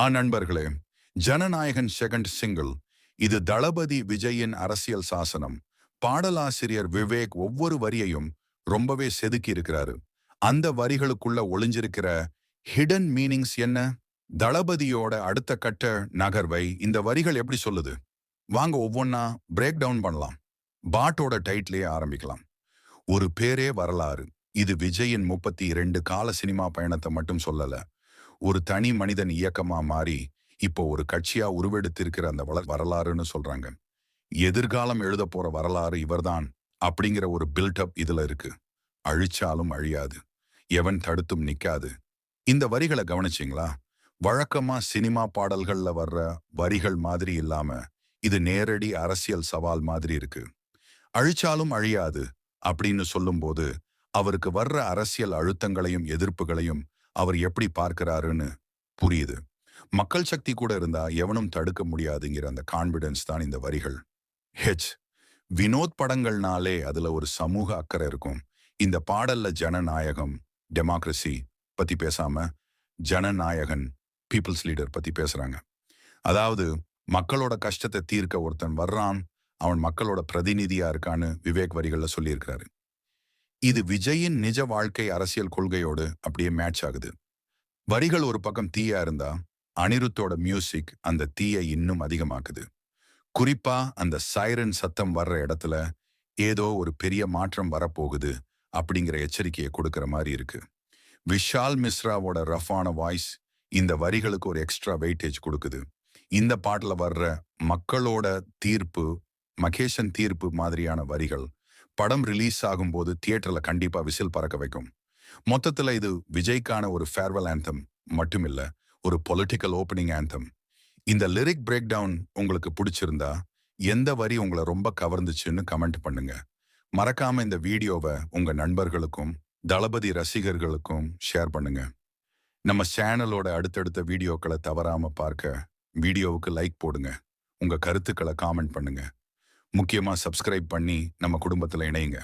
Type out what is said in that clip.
ஆ நண்பர்களே Jananayagan second single. இது தளபதி விஜயின் அரசியல் சாசனம். பாடலாசிரியர் விவேக் ஒவ்வொரு வரியையும் ரொம்பவே செதுக்கி இருக்கிறாரு. அந்த வரிகளுக்குள்ள ஒளிஞ்சிருக்கிற ஹிடன் மீனிங்ஸ் என்ன? தளபதியோட அடுத்த கட்ட நகர்வை இந்த வரிகள் எப்படி சொல்லுது? வாங்க ஒவ்வொன்னா பிரேக் டவுன் பண்ணலாம். பாட்டோட டைட்டிலே ஆரம்பிக்கலாம். ஒரு பேரே வரலாறு. இது விஜயின் முப்பத்தி இரண்டு கால சினிமா பயணத்தை மட்டும் சொல்லல. ஒரு தனி மனிதன் இயக்கமா மாறி இப்போ ஒரு கட்சியா உருவெடுத்திருக்கிற அந்த வள வரலாறுன்னு சொல்றாங்க. எதிர்காலம் எழுத போற வரலாறு இவர்தான் அப்படிங்கிற ஒரு பில்டப் இதுல இருக்கு. அழிச்சாலும் அழியாது. எவன் தடுத்தும் நிக்காது. இந்த வரிகளை கவனிச்சிங்களா? வழக்கமா சினிமா பாடல்கள்ல வர்ற வரிகள் மாதிரி இல்லாம இது நேரடி அரசியல் சவால் மாதிரி இருக்கு. அழிச்சாலும் அழியாது அப்படின்னு சொல்லும்போது அவருக்கு வர்ற அரசியல் அழுத்தங்களையும் எதிர்ப்புகளையும் அவர் எப்படி பார்க்கிறாருன்னு புரியுது. மக்கள் சக்தி கூட இருந்தா எவனும் தடுக்க முடியாதுங்கிற அந்த கான்பிடன்ஸ் தான் இந்த வரிகள். ஹெச் வினோத் படங்கள்னாலே அதுல ஒரு சமூக அக்கறை இருக்கும். இந்த பாடல்ல ஜனநாயகம் டெமோக்ரஸி பத்தி பேசாம ஜனநாயகன் பீப்புள்ஸ் லீடர் பத்தி பேசுறாங்க. அதாவது மக்களோட கஷ்டத்தை தீர்க்க ஒருத்தன் வர்றான் அவன் மக்களோட பிரதிநிதியா இருக்கான்னு விவேக் வரிகள்ல சொல்லியிருக்கிறாரு. இது விஜயின் நிஜ வாழ்க்கை அரசியல் கொள்கையோடு அப்படியே மேட்ச் ஆகுது. வரிகள் ஒரு பக்கம் தீயா இருந்தா அனிருத்தோட மியூசிக் அந்த தீயை இன்னும் அதிகமாக்குது. குறிப்பா அந்த சைரன் சத்தம் வர்ற இடத்துல ஏதோ ஒரு பெரிய மாற்றம் வரப்போகுது அப்படிங்கிற எச்சரிக்கையை கொடுக்கற மாதிரி இருக்கு. விஷால் மிஸ்ராவோட ரஃபான வாய்ஸ் இந்த வரிகளுக்கு ஒரு எக்ஸ்ட்ரா வெயிட்டேஜ் கொடுக்குது. இந்த பாட்டில் வர்ற மக்களோட தீர்ப்பு மகேஷன் தீர்ப்பு மாதிரியான வரிகள் படம் ரிலீஸ் ஆகும்போது தியேட்டர்ல கண்டிப்பா விசில் பறக்க வைக்கும். மொத்தத்துல இது விஜய்க்கான ஒரு ஃபேர்வெல் ஆந்தம் மட்டுமில்ல ஒரு பொலிட்டிக்கல் ஓப்பனிங் ஆந்தம் இந்த லிரிக் பிரேக் டவுன் உங்களுக்கு பிடிச்சிருந்தா எந்த வரி உங்களை ரொம்ப கவர்ந்துச்சுன்னு கமெண்ட் பண்ணுங்க. மறக்காம இந்த வீடியோவை உங்க நண்பர்களுக்கும் தளபதி ரசிகர்களுக்கும் ஷேர் பண்ணுங்க. நம்ம சேனலோட அடுத்தடுத்த வீடியோக்களை தவறாம பார்க்க வீடியோவுக்கு லைக் போடுங்க. உங்க கருத்துக்களை காமெண்ட் பண்ணுங்க. முக்கியமா சப்ஸ்கிரைப் பண்ணி நம்ம குடும்பத்துல இணையுங்க.